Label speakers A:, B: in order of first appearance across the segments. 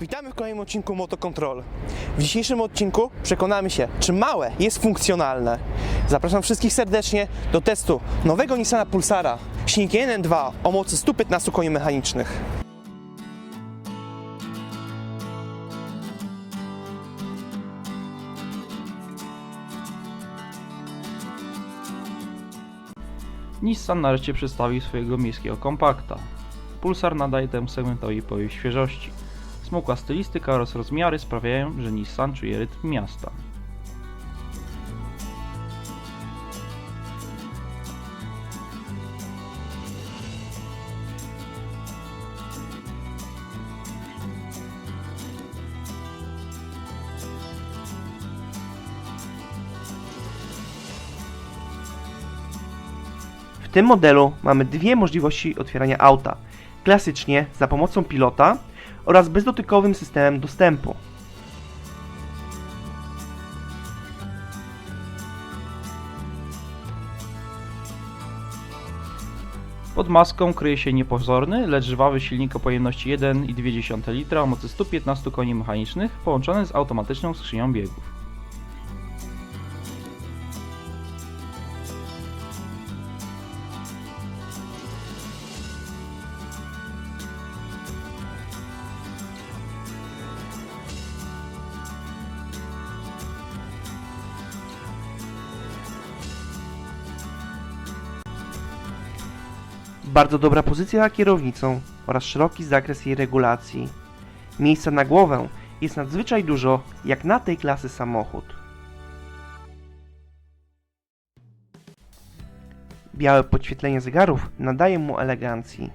A: Witamy w kolejnym odcinku Moto Control. W dzisiejszym odcinku przekonamy się, czy małe jest funkcjonalne. Zapraszam wszystkich serdecznie do testu nowego Nissana Pulsara silnikiem 1.2 o mocy 115 koni mechanicznych.
B: Nissan nareszcie przedstawił swojego miejskiego kompakta. Pulsar nadaje temu segmentowi powiew świeżości. Smukła stylistyka oraz rozmiary sprawiają, że Nissan czuje rytm miasta.
A: W tym modelu mamy dwie możliwości otwierania auta. Klasycznie za pomocą pilota oraz bezdotykowym systemem dostępu.
B: Pod maską kryje się niepozorny, lecz żwawy silnik o pojemności 1,2 litra o mocy 115 koni mechanicznych połączony z automatyczną skrzynią biegów.
A: Bardzo dobra pozycja za kierownicą oraz szeroki zakres jej regulacji. Miejsca na głowę jest nadzwyczaj dużo, jak na tej klasy samochód. Białe podświetlenie zegarów nadaje mu elegancji.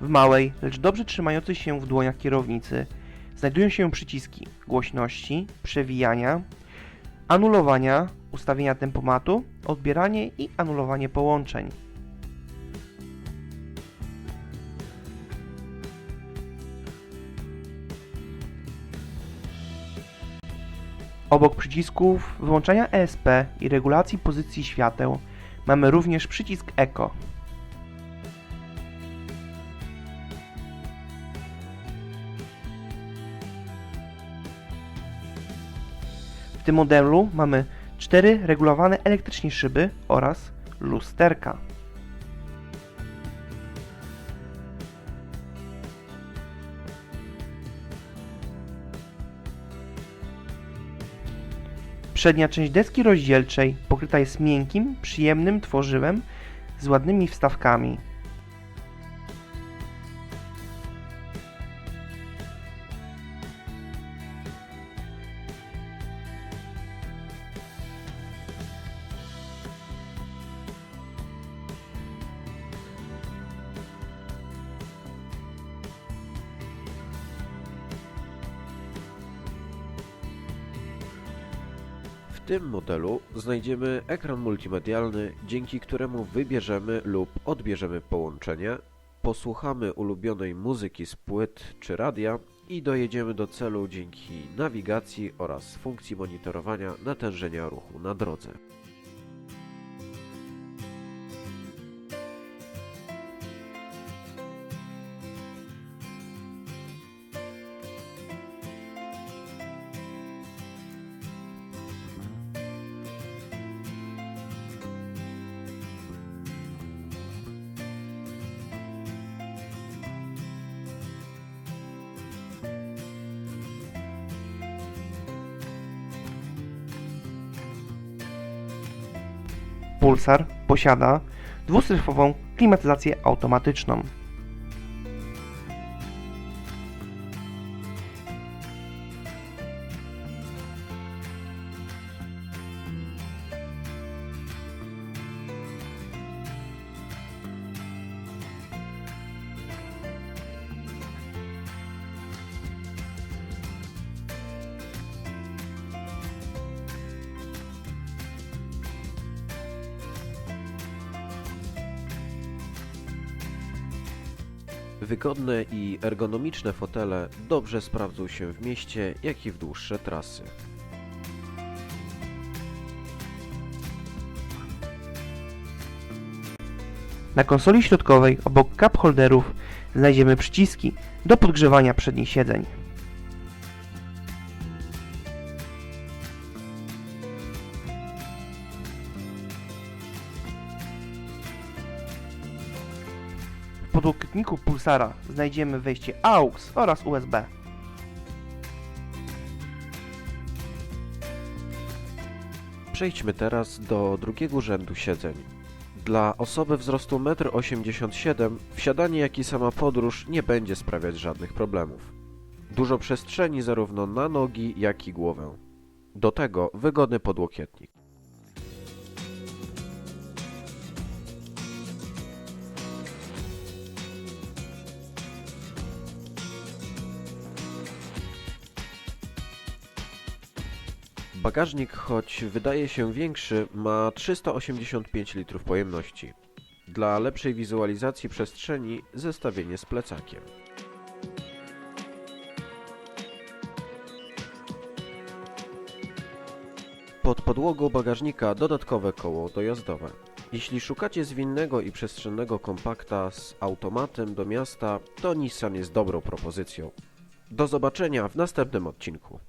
A: W małej, lecz dobrze trzymającej się w dłoniach kierownicy znajdują się przyciski głośności, przewijania, anulowania, ustawienia tempomatu, odbieranie i anulowanie połączeń. Obok przycisków wyłączania ESP i regulacji pozycji świateł mamy również przycisk Eco. W tym modelu mamy cztery regulowane elektrycznie szyby oraz lusterka. Przednia część deski rozdzielczej pokryta jest miękkim, przyjemnym tworzywem z ładnymi wstawkami.
C: Tym modelu znajdziemy ekran multimedialny, dzięki któremu wybierzemy lub odbierzemy połączenie, posłuchamy ulubionej muzyki z płyt czy radia i dojedziemy do celu dzięki nawigacji oraz funkcji monitorowania natężenia ruchu na drodze.
A: Pulsar posiada dwustrefową klimatyzację automatyczną.
C: Wygodne i ergonomiczne fotele dobrze sprawdzą się w mieście, jak i w dłuższe trasy.
A: Na konsoli środkowej obok cup holderów znajdziemy przyciski do podgrzewania przednich siedzeń. Podłokietniku Pulsara znajdziemy wejście AUX oraz USB.
C: Przejdźmy teraz do drugiego rzędu siedzeń. Dla osoby wzrostu 1,87 m wsiadanie jak i sama podróż nie będzie sprawiać żadnych problemów. Dużo przestrzeni zarówno na nogi, jak i głowę. Do tego wygodny podłokietnik. Bagażnik, choć wydaje się większy, ma 385 litrów pojemności. Dla lepszej wizualizacji przestrzeni zestawienie z plecakiem. Pod podłogą bagażnika dodatkowe koło dojazdowe. Jeśli szukacie zwinnego i przestrzennego kompakta z automatem do miasta, to Nissan jest dobrą propozycją. Do zobaczenia w następnym odcinku.